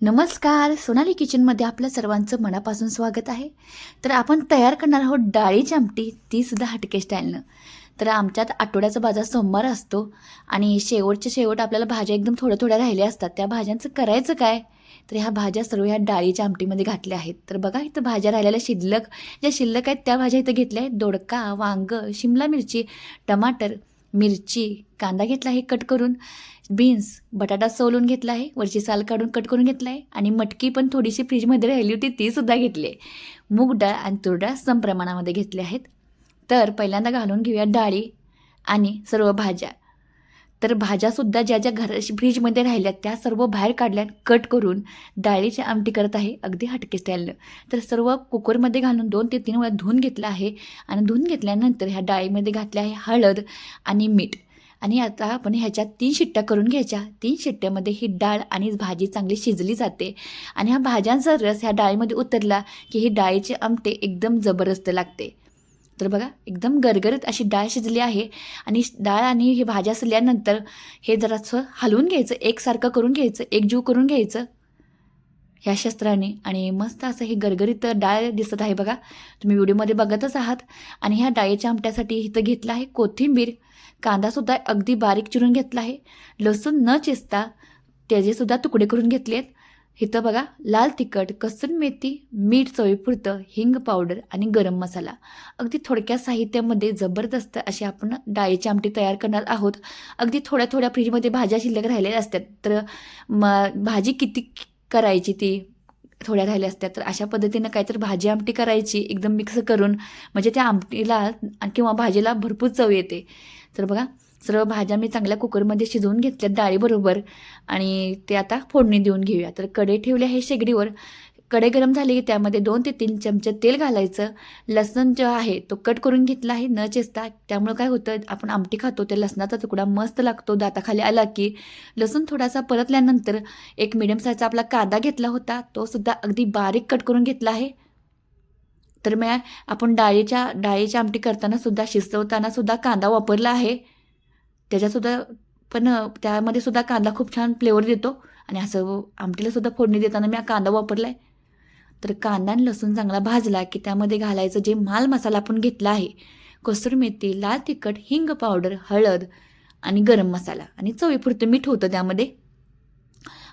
नमस्कार. सोनाली किचनमध्ये आपल्या सर्वांचं मनापासून स्वागत आहे. तर आपण तयार करणार आहोत डाळीची आमटी. तीसुद्धा हटके स्टाईलनं तर आमच्यात आठवड्याचा बाजार सोमवार असतो आणि शेवटच्या शेवट आपल्याला भाज्या एकदम थोड्या थोड्या राहिल्या असतात. त्या भाज्यांचं करायचं काय? तर ह्या भाज्या सर्व ह्या डाळीच्या आमटीमध्ये घातल्या आहेत. तर बघा इथं भाज्या राहिलेल्या शिल्लक. ज्या शिल्लक आहेत त्या भाज्या इथं घेतल्या आहेत. दोडका वांग शिमला मिरची टमाटर मिरची कांदा घेतला आहे कट करून. बीन्स बटाटा सोलून घेतला आहे. वरची साल काढून कट करून घेतला आहे. आणि मटकी पण थोडीशी फ्रीजमध्ये राहिली होती ती सुद्धा घेतली आहे. मूग डाळ आणि तूर डाळ सम प्रमाणामध्ये घेतले आहेत. तर पहिल्यांदा घालून घेऊया डाळी आणि सर्व भाज्या. तर भाज्यासुद्धा ज्या ज्या घर फ्रीजमध्ये राहिल्या त्या सर्व बाहेर काढल्या कट करून डाळीची आमटी करत आहे अगदी हटके स्टाईलनं तर सर्व कुकरमध्ये घालून दोन ते तीन वेळा धुवून घेतलं आहे आणि धुवून घेतल्यानंतर ह्या डाळीमध्ये घातले आहे हळद आणि मीठ. आणि आता आपण ह्याच्यात तीन शिट्ट्या करून घ्यायच्या. तीन शिट्ट्यामध्ये ही डाळ आणि भाजी चांगली शिजली जाते. आणि ह्या भाज्यांचा रस ह्या डाळीमध्ये उतरला की ही डाळीचे आमटे एकदम जबरदस्त लागते. तर बघा एकदम गरगरीत अशी डाळ शिजली आहे. आणि डाळ आणि हे भाज्या शिजल्यानंतर हे जरासं हलवून घ्यायचं एकसारखं करून घ्यायचं एकजीव करून घ्यायचं ह्या शस्त्राने. आणि मस्त असं हे गरगरीत डाळ दिसत आहे बघा. तुम्ही व्हिडिओमध्ये बघतच आहात. आणि ह्या डाळीच्या आमट्यासाठी इथं घेतलं आहे कोथिंबीर. कांदासुद्धा अगदी बारीक चिरून घेतला आहे. लसूण न चिसता त्याचेसुद्धा तुकडे करून घेतले आहेत इथं बघा लाल तिखट कसुरी मेथी मीठ चवीपुरतं हिंग पावडर आणि गरम मसाला. अगदी थोडक्या साहित्यामध्ये जबरदस्त अशी आपण डाळीची आमटी तयार करणार आहोत. अगदी थोड्या थोड्या फ्रीजमध्ये भाज्या शिल्लक राहिलेल्या असतात. तर म भाजी किती करायची ती? थोड्या राहिल्या असत्या तर अशा पद्धतीनं काहीतरी भाजी आमटी करायची एकदम मिक्स करून. म्हणजे त्या आमटीला किंवा भाजीला भरपूर चव येते. तर बघा सर्व भाज्या मी चांगल्या कुकरमध्ये शिजवून घेतल्यात डाळीबरोबर. आणि ते आता फोडणी देऊन घेऊया. तर कडे ठेवले आहे शेगडीवर. कढई गरम झाली की त्यामध्ये दोन ते तीन चमचे तेल घालायचं. लसण जो आहे तो कट करून घेतला आहे न चेचता. त्यामुळं काय होतं आपण आमटी खातो त्या लसणाचा तुकडा मस्त लागतो दाताखाली आला की. लसूण थोडासा परतल्यानंतर एक मिडियम साईजचा आपला कांदा घेतला होता तो सुद्धा अगदी बारीक कट करून घेतला आहे. तर मी आपण डाळीच्या डाळीच्या आमटी करताना सुद्धा शिजवताना सुद्धा कांदा वापरला आहे. त्याच्यासुद्धा पण त्यामध्ये सुद्धा कांदा खूप छान फ्लेवर देतो. आणि असं आमटीला सुद्धा फोडणी देताना मी हा कांदा वापरला आहे तर कांदा आणि लसूण चांगला भाजला की त्यामध्ये घालायचं जे माल मसाला आपण घेतला आहे कसुरी मेथी लाल तिखट हिंग पावडर हळद आणि गरम मसाला आणि चवीपुरतं मीठ होतं त्यामध्ये.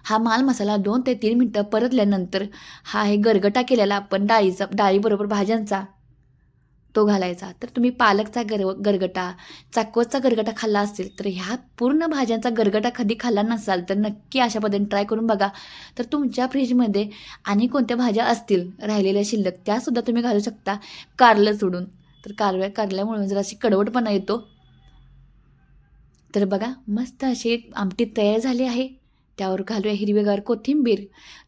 हा माल मसाला दोन ते तीन मिनटं परतल्यानंतर हा आहे गरगटा केलेला आपण डाळीचा डाळीबरोबर भाज्यांचा. तो घालायचा. तर तुम्ही पालकचा गर गरगटा चाकोचा गरगटा खाल्ला असेल तर ह्या पूर्ण भाज्यांचा गरगटा कधी खाल्ला नसाल तर नक्की अशा पद्धतीने ट्राय करून बघा. तर तुमच्या फ्रीजमध्ये आणि कोणत्या भाज्या असतील राहिलेल्या शिल्लक त्यासुद्धा तुम्ही घालू शकता. कारलं सोडून. तर कारव्या कारल्यामुळे जर अशी कडवटपणा येतो. तर बघा मस्त अशी आमटी तयार झाली आहे. त्यावर घालूया हिरवेगार कोथिंबीर.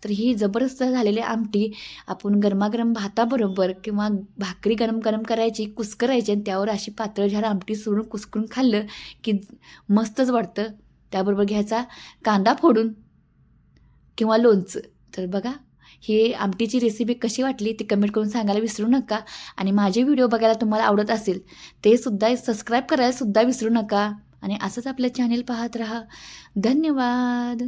तर ही जबरदस्त झालेली आमटी आपण गरमागरम भाताबरोबर किंवा भाकरी गरम गरम करायची कुस्करायची आणि त्यावर अशी पातळझाड आमटी सोडून कुसकरून खाल्लं की मस्तच वाटतं. त्याबरोबर घ्यायचा कांदा फोडून किंवा लोणचं. तर बघा ही आमटीची रेसिपी कशी वाटली ती कमेंट करून सांगायला विसरू नका. आणि माझे व्हिडिओ बघायला तुम्हाला आवडत असेल ते सुद्धा सबस्क्राईब करायला सुद्धा विसरू नका. आणि असंच आपलं चॅनेल पाहत राहा. धन्यवाद.